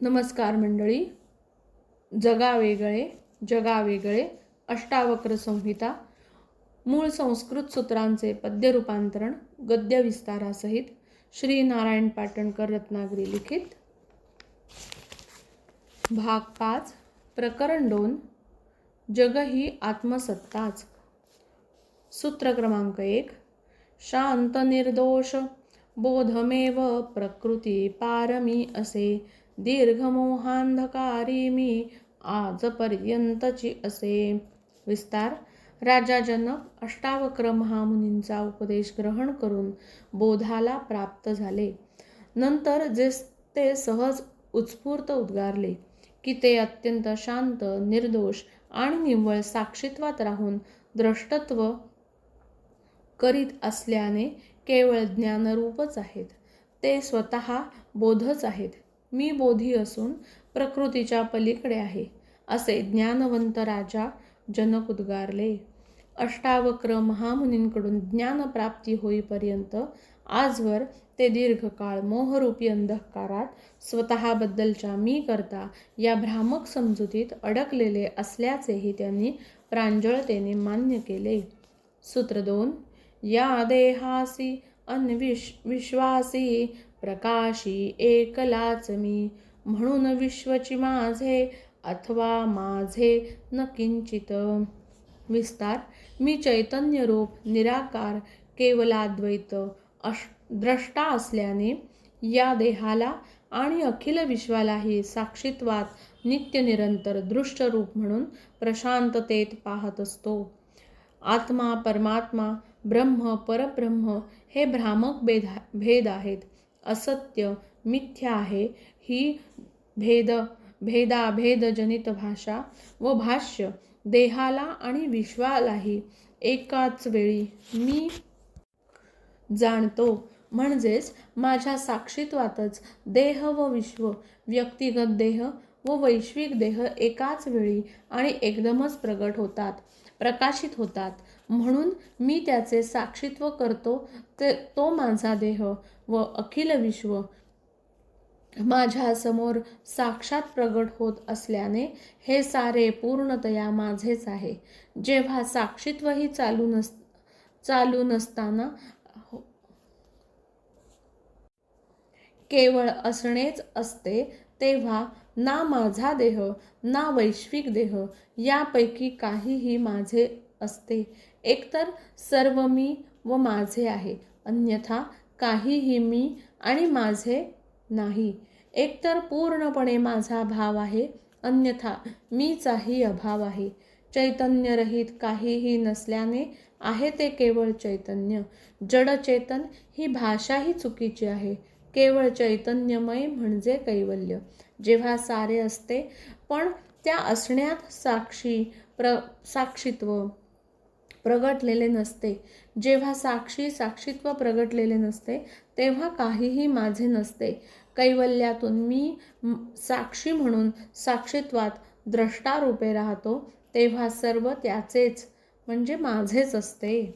नमस्कार मंडळी. जगावेगळे जगावेगळे अष्टावक्र संहिता मूळ संस्कृत सूत्रांचे पद्य रूपांतरण गद्य विस्तारासहित श्री नारायण पाटणकर रत्नागिरी लिखित. भाग पाच प्रकरण दोन जग ही आत्मसत्ताच. सूत्र क्रमांक एक शांत निर्दोष बोधमेव प्रकृती पारमी असे. दीर्घमोहांधकारी मी आजपर्यंतची असे. विस्तार. राजा जनक अष्टावक्र महामुनींचा उपदेश ग्रहण करून बोधाला प्राप्त झाले. नंतर जे ते सहज उत्स्फूर्त उद्गारले की ते अत्यंत शांत निर्दोष आणि निव्वळ साक्षित्वात राहून द्रष्टत्व करीत असल्याने केवळ ज्ञानरूपच आहेत. ते स्वतः बोधच आहेत. मी बोधी असून प्रकृतीच्या पलीकडे आहे असे ज्ञानवंत राजा जनक उद्गारले. अष्टावक्र महामुनींकडून ज्ञानप्राप्ती होईपर्यंत आजवर ते दीर्घकाळ मोहरूपी अंधकारात स्वतःबद्दलच्या मी करता या भ्रामक समजुतीत अडकलेले असल्याचेही त्यांनी प्रांजळतेने मान्य केले. सूत्र दोन या देहासी अन्विश विश्वासी प्रकाशी एकलाच मी म्हणून विश्वची माझे अथवा माझे न किंचित. विस्तार. मी चैतन्य रूप निराकार केवलाद्वैत अश द्रष्टा असल्याने या देहाला आणि अखिल विश्वालाही साक्षीत्वात नित्य निरंतर म्हणून प्रशांततेत पाहत असतो. आत्मा परमात्मा ब्रह्म परब्रह्म हे भ्रामक भेद भेद आहेत. असत्य मिथ्या आहे ही भेद भेदाभेदजनित भाषा व भाष्य देहाला आणि विश्वालाही एकाच वेळी. मी जाणतो म्हणजेच माझ्या साक्षीत्वातच देह व विश्व व्यक्तिगत देह व वैश्विक देह एकाच वेळी आणि एकदमच प्रगट होतात प्रकाशित होतात. म्हणून मी त्याचे साक्षीत्व करतो ते तो माझा देह व अखिल विश्व माझ्यासमोर साक्षात प्रगट होत असल्याने हे सारे पूर्णतया माझेच आहे. जेव्हा साक्षीत्वही चालू नस चालू नसताना हो, केवळ असणेच असते तेव्हा ना माझा देह ना वैश्विक देह यापैकी काहीही माझे असते. एकतर सर्व मी व माझे आहे. अन्यथा काहीही मी आणि माझे नाही. एकतर पूर्णपणे माझा भाव आहे अन्यथा मीचाही अभाव आहे. चैतन्यरहित काहीही नसल्याने आहे ते केवळ चैतन्य. जडचेतन ही भाषाही चुकीची आहे. केवळ चैतन्यमय म्हणजे कैवल्य. जेव्हा सारे असते पण त्या असण्यात साक्षी प्र साक्षीत्व प्रगटलेले नसते. जेव्हा साक्षी साक्षीत्व प्रगटलेले नसते तेव्हा काहीही माझे नसते. कैवल्यातून मी साक्षी म्हणून साक्षीत्वात द्रष्टारूपे राहतो तेव्हा सर्व त्याचेच म्हणजे माझेच असते.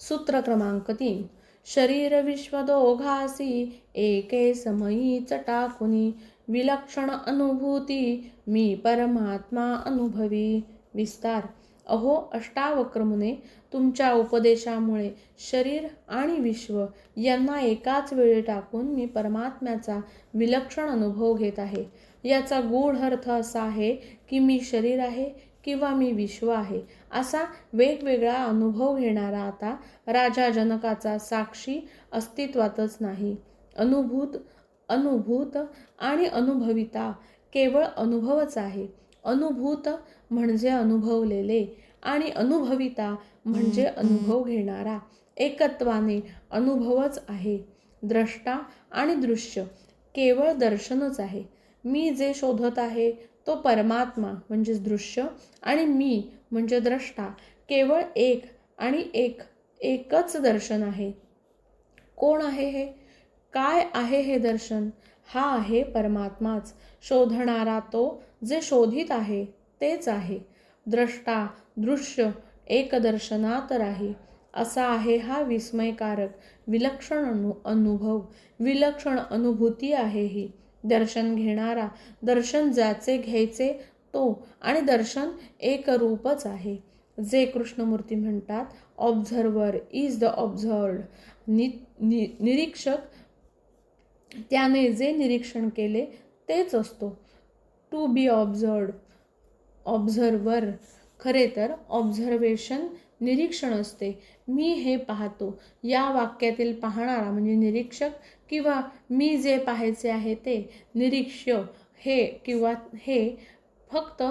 सूत्र क्रमांक तीन. शरीर विश्व दोघासी एके समयी चटाकुनी विलक्षण अनुभूती मी परमात्मा अनुभवी विस्तार. अहो अष्टावक्रमुने तुमच्या उपदेशामुळे शरीर आणि विश्व यांना एकाच वेळी टाकून मी परमात्म्याचा विलक्षण अनुभव घेत आहे. याचा गूढ अर्थ असा आहे की मी शरीर आहे किंवा मी विश्व आहे असा वेगवेगळा अनुभव घेणारा आता राजा जनकाचा साक्षी अस्तित्वातच नाही. अनुभूत अनुभूत आणि अनुभविता केवळ अनुभवच आहे. अनुभूत म्हणजे अनुभवलेले आणि अनुभविता म्हणजे अनुभव घेणारा. एकत्वाने अनुभवच आहे. द्रष्टा आणि दृश्य केवळ दर्शनच आहे. मी जे शोधत आहे तो परमात्मा म्हणजेच दृश्य आणि मी म्हणजे द्रष्टा. केवळ एक आणि एक एकच दर्शन आहे. कोण आहे हे? काय आहे हे दर्शन? हा आहे परमात्माच. शोधणारा तो जे शोधित आहे. तेच आहे. द्रष्टा दृश्य एकदर्शनात राही. असा आहे हा विस्मयकारक विलक्षण अनु अनुभव. विलक्षण अनुभूती आहे ही. दर्शन घेणारा दर्शन ज्याचे घ्यायचे तो आणि दर्शन एक रूपच आहे. जे कृष्णमूर्ती म्हणतात ऑब्झर्वर इज द ऑब्झर्ड नि नि निरीक्षक त्याने जे निरीक्षण केले तेच असतो. टू बी ऑब्झर्वड ऑब्झर्वर खरे तर ऑब्झर्वेशन निरीक्षण असते. मी हे पाहतो. या वाक्यातील पाहणारा म्हणजे निरीक्षक किंवा मी जे पाहायचे आहे ते निरीक्ष्य हे किंवा हे फक्त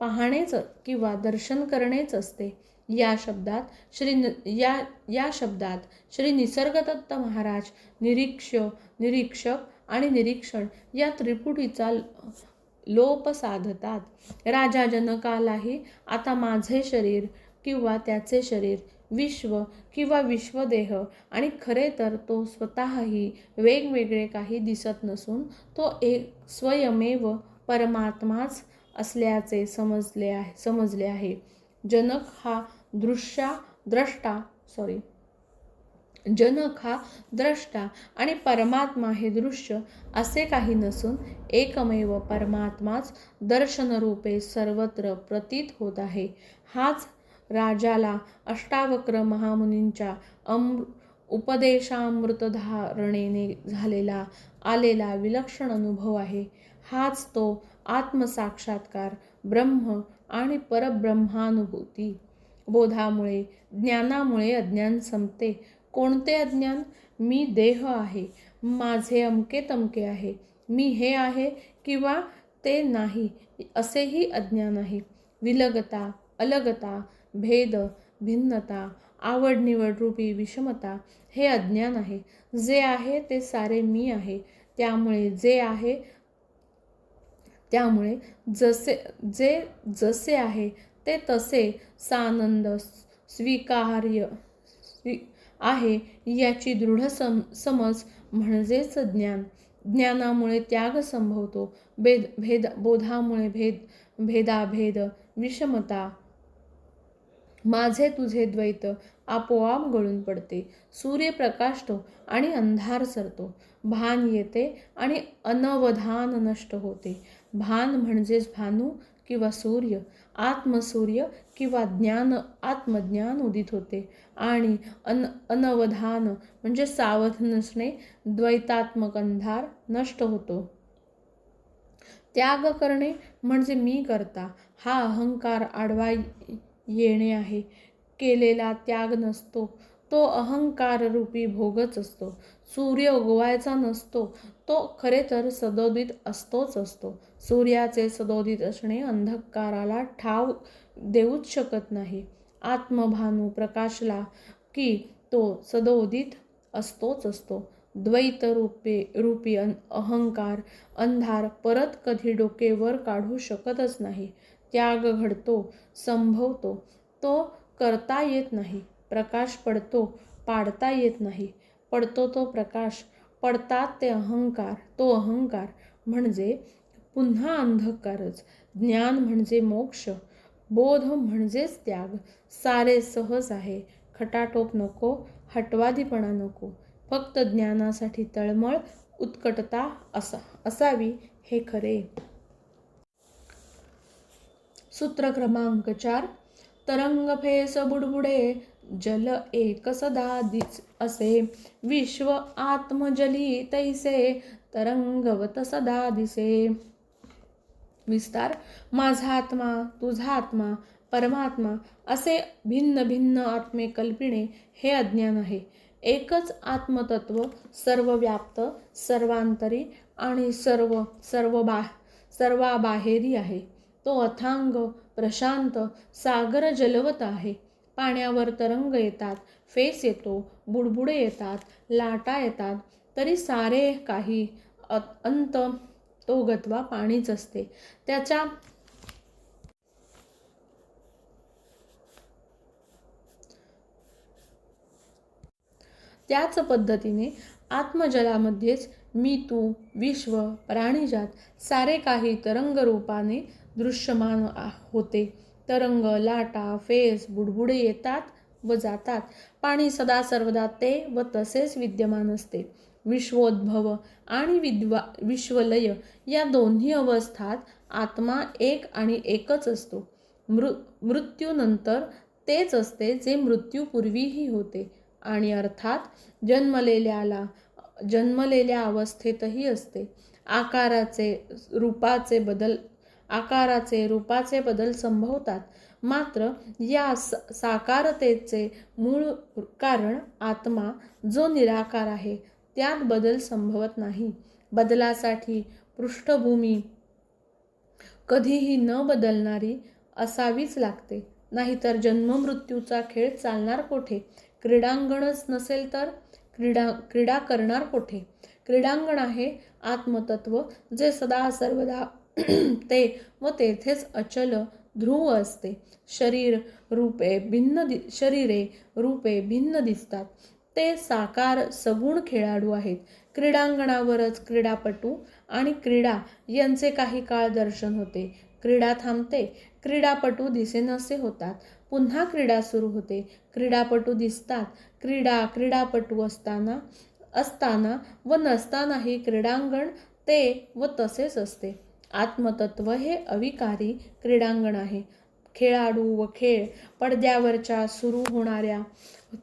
पाहणेच किंवा दर्शन करणेच असते. या शब्दात श्री न या या शब्दात श्री निसर्गदत्त महाराज निरीक्ष निरीक्षक आणि निरीक्षण या त्रिपुटीचा लोप साधतात. राजा जनकालाही आता माझे शरीर किंवा त्याचे शरीर विश्व किंवा विश्वदेह आणि खरे तर तो स्वतःही वेगवेगळे काही दिसत नसून तो एक स्वयमेव परमात्माच असल्याचे समजले आहे समजले आहे. जनक हा दृश्या द्रष्टा सॉरी जनक हा द्रष्टा आणि परमात्मा हे दृश्य असे काही नसून एकमेव परमात्माच दर्शनरूपे सर्वत्र प्रतीत होत आहे. हाच राजाला अष्टावक्र महामुनींच्या अमृ उपदेशामृतधारणेने झालेला आलेला विलक्षण अनुभव आहे. हाच तो आत्मसाक्षात्कार ब्रह्म आणि परब्रह्मानुभूती. बोधामुळे ज्ञानामुळे अज्ञान संपते कोणते अज्ञान? मी देह आहे. माझे अमके तमके आहे. मी हे आहे किंवा ते नाही असेही अज्ञान आहे. विलगता अलगता भेद भिन्नता आवड निवड रूपी विषमता हे अज्ञान आहे. जे आहे ते सारे मी आहे. त्यामुळे जे आहे त्यामुळे जसे जे जसे आहे ते तसे सानंद स्वीकार्य स्वी आहे याची दृढ सम समज म्हणजेच ज्ञान ज्ञानामुळे त्याग संभवतो. भेद भेद बोधामुळे भेद भेदाभेद विषमता. माझे तुझे द्वैत आपोआप गळून पडते. सूर्य प्रकाशतो आणि अंधार सरतो. भान येते आणि अनवधान नष्ट होते. भान म्हणजेच भानू किंवा सूर्य. आत्मसूर्य किंवा ज्ञान आत्मज्ञान उदित होते. आणि अन अनवधान म्हणजे सावध नसणे द्वैतात्मक अंधार नष्ट होतो. त्याग करणे म्हणजे मी करता. हा अहंकार आडवा येणे आहे. केलेला त्याग नसतो. तो अहंकार रूपी भोगच असतो. सूर्य उगवायचा नसतो तो खरे तर सदोदित असतोच असतो. सूर्याचे सदोदित असणे अंधकाराला ठाव देऊच शकत नाही. आत्मभानू प्रकाशला की तो सदोदित असतोच असतो. द्वैत रूपे रूपी अहंकार अंधार परत कधी डोकेवर काढू शकतच नाही. त्याग घडतो संभवतो तो करता येत नाही. प्रकाश पडतो पाडता येत नाही. पडतो तो प्रकाश पडतात ते अहंकार तो अहंकार म्हणजे पुन्हा अंधकारच. ज्ञान म्हणजे मोक्ष बोध म्हणजेच त्याग. सारे सहज आहे खटाटोप नको हटवादीपणा नको. फक्त ज्ञानासाठी तळमळ उत्कटता असा असावी हे खरे. सूत्र क्रमांक चार तरंग फेस बुडबुडे जल एक सदा दिस असे. विश्व आत्मजली तैसे तरंगवत सदा दिसे. विस्तार माझा आत्मा तुझा आत्मा परमात्मा असे भिन्न भिन्न आत्मे कल्पिणे हे अज्ञान आहे. एकच आत्मतत्व सर्वव्याप्त सर्वांतरी आणि सर्व सर्व बा सर्वाबाहेरी आहे. तो अथांग प्रशांत सागर जलवत आहे. पाण्यावर तरंग येतात फेस येतो बुडबुडे येतात लाटा येतात तरी सारे काही अंत तो गत्वा पाणीच असते. त्याच्या त्याच पद्धतीने आत्मजलामध्येच मी तू विश्व प्राणीजात सारे काही तरंगरूपाने दृश्यमान होते. तरंग लाटा फेस बुडबुडे येतात व जातात. पाणी सदा सर्वदा ते व तसेच विद्यमान असते. विश्वोद्भव आणि विद्वा विश्वलय या दोन्ही अवस्थात आत्मा एक आणि एकच असतो. मृ मृत्यूनंतर तेच असते जे मृत्यूपूर्वीही होते आणि अर्थात जन्मलेल्याला जन्मलेल्या अवस्थेतही असते. आकाराचे रूपाचे बदल आकाराचे रूपाचे बदल संभवतात. मात्र या साकारतेचे मूळ कारण आत्मा जो निराकार आहे त्यात बदल संभवत नाही. बदलासाठी पृष्ठभूमी कधीही न बदलणारी असावीच लागते. नाहीतर जन्ममृत्यूचा खेळ चालणार कोठे? क्रीडांगणच नसेल तर क्रीडा क्रीडा करणार कोठे? क्रीडांगण आहे आत्मतत्व जे सदा सर्वदा ते व तेथेच अचल ध्रुव असते. शरीर रूपे भिन्न दि शरीरे रूपे भिन्न दिसतात. ते साकार सगुण खेळाडू आहेत. क्रीडांगणावरच क्रीडापटू आणि क्रीडा यांचे काही काळ दर्शन होते. क्रीडा थांबते क्रीडापटू दिसेनसे होतात. पुन्हा क्रीडा सुरू होते. क्रीडापटू दिसतात. क्रीडा क्रीडापटू असताना असताना व नसतानाही क्रीडांगण ते व तसेच असते. आत्मतत्व हे अविकारी क्रीडांगण आहे. खेळाडू व खेळ पडद्यावरच्या सुरू होणाऱ्या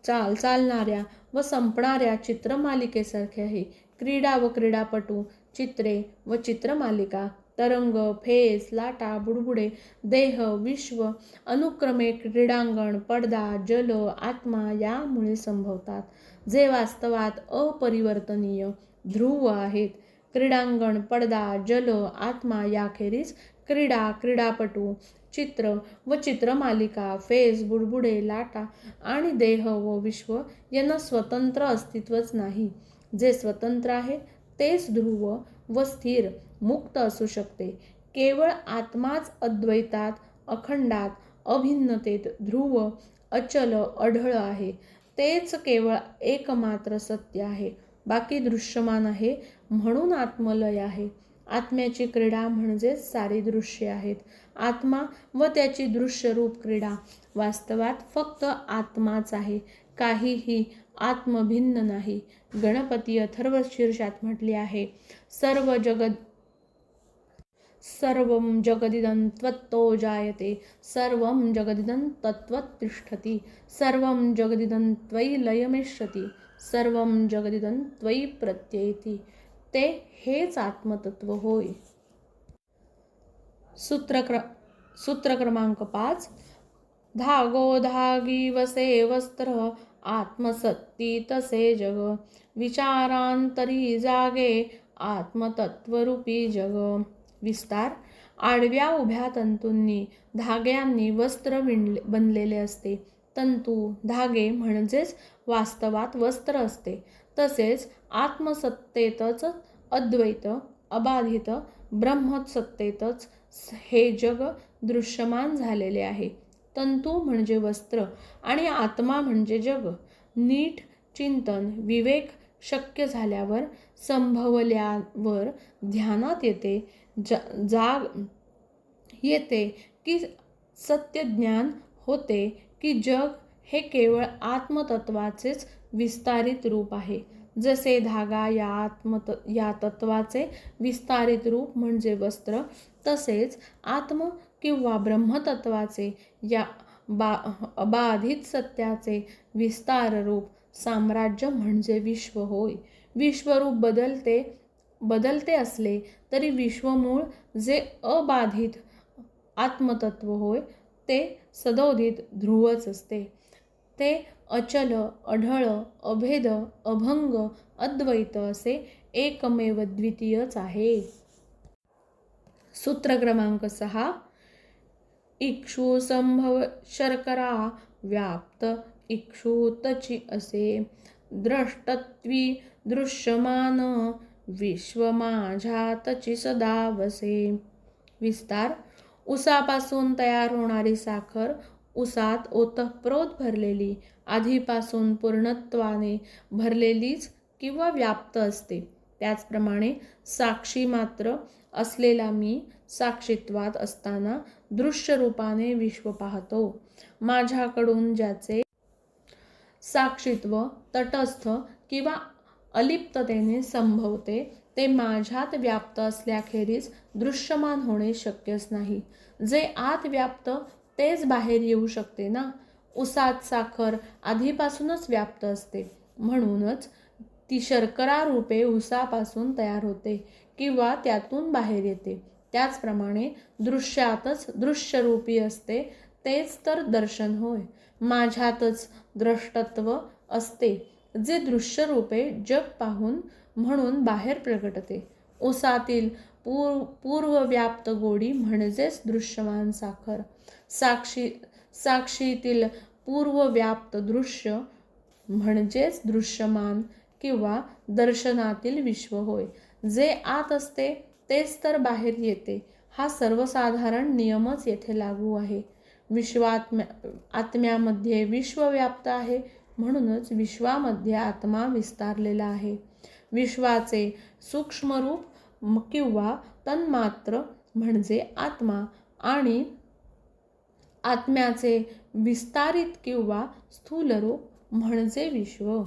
चाल चालणाऱ्या व संपणाऱ्या चित्रमालिकेसारखे आहे. क्रीडा व क्रीडापटू चित्रे व चित्रमालिका तरंग फेस लाटा बुडबुडे देह विश्व अनुक्रमे क्रीडांगण पडदा जल आत्मा यामुळे संभवतात. जे वास्तवात अपरिवर्तनीय ध्रुव आहेत. क्रीडांगण पडदा जल आत्मा याखेरीज क्रीडा क्रीडापटू चित्र व चित्रमालिका फेस बुडबुडे लाटा आणि देह व विश्व यांना स्वतंत्र अस्तित्वच नाही. जे स्वतंत्र आहे तेच ध्रुव व स्थिर मुक्त असू शकते. केवळ आत्माच अद्वैतात अखंडात अभिन्नतेत ध्रुव अचल अढळ आहे. तेच केवळ एकमात्र सत्य आहे. बाकी दृश्यमान आहे म्हणून आत्मलय आहे. आत्म्याची क्रीडा म्हणजेच सारी दृश्ये आहेत. आत्मा व त्याची दृश्यरूप क्रीडा वास्तवात फक्त आत्माच आहे. काहीही आत्मभिन्न नाही. गणपती अथर्व शीर्षात म्हटले आहे सर्व जगद सर्वं जगदिदं त्वत्तो जायते. सर्वं जगदिदं तत्त्वत् तिष्ठति. सर्वं जगदिदं त्वयि लयमिष्यती. सर्वं जगदिदं त्वयि प्रत्ययति. ते हेच आत्मतत्व होय. सूत्रक्र सूत्र क्रमांक पाच. धागो धागी वसे वस्त्र आत्मसत्ती तसे जग. विचारांतरी जागे आत्मतत्वरूपी जग. विस्तार. आडव्या उभ्या तंतूंनी धाग्यांनी वस्त्र विणले बनलेले असते. तंतू धागे म्हणजेच वास्तवात वस्त्र असते. तसेच आत्मसत्तेतच अद्वैत अबाधित ब्रह्मसत्तेतच हे जग दृश्यमान झालेले आहे. तंतू म्हणजे वस्त्र आणि आत्मा म्हणजे जग. नीट चिंतन विवेक शक्य झाल्यावर संभवल्यावर ध्यानात येते जा जाग येते की सत्यज्ञान होते की जग हे केवळ आत्मतत्वाचेच विस्तारित रूप आहे. जसे धागा या आत्मत या तत्वाचे विस्तारित रूप म्हणजे वस्त्र तसेच आत्म किंवा ब्रह्मतत्वाचे या बा अबाधित सत्याचे विस्तार रूप साम्राज्य म्हणजे विश्व होय. विश्वरूप बदलते बदलते असले तरी विश्वमूळ जे अबाधित आत्मतत्व होय ते सदोदित ध्रुवच असते. ते अचल अढळ अभेद अभंग अद्वैत असे एकमेव द्वितीयच आहे. सूत्र क्रमांक सहा. इक्षू संभव शर्करा व्याप्त इक्षु तची असे. द्रष्टत्वी दृश्यमान विश्व माझ्यातची सदा वसे. विस्तार. उसापासून तयार होणारी साखर उसात ओतप्रोत भरलेली आधीपासून पूर्णत्वाने भरलेलीच किंवा व्याप्त असते. त्याचप्रमाणे साक्षी मात्र असलेला मी साक्षीत्वात असताना दृश्य रूपाने विश्व पाहतो. माझ्याकडून ज्याचे साक्षीत्व तटस्थ किंवा अलिप्ततेने संभवते ते माझ्यात व्याप्त असल्याखेरीज दृश्यमान होणे शक्यच नाही. जे आत व्याप्त तेच बाहेर येऊ शकते ना? उसात साखर आधीपासूनच व्याप्त असते. म्हणूनच ती शर्करा रूपे उसापासून तयार होते किंवा त्यातून बाहेर येते. त्याचप्रमाणे दृश्यातच दृश्यरूपी असते तेच तर दर्शन होय. माझ्यातच द्रष्टत्व असते जे दृश्यरूपे जग पाहून म्हणून बाहेर प्रगटते. उसातील पूर्व पूर्वव्याप्त गोडी म्हणजेच दृश्यमान साखर. साक्षी साक्षीतील पूर्वव्याप्त दृश्य म्हणजेच दृश्यमान किंवा दर्शनातील विश्व होय. जे आत असते तेच तर बाहेर येते. हा सर्वसाधारण नियमच येथे लागू आहे. विश्वात्म्या आत्म्यामध्ये विश्वव्याप्त आहे म्हणूनच विश्वामध्ये आत्मा विस्तारलेला आहे. विश्वाचे सूक्ष्मरूप किंवा तन्मात्र म्हणजे आत्मा आणि आत्म्याचे विस्तारित किंवा स्थूल रूप म्हणजे विश्व.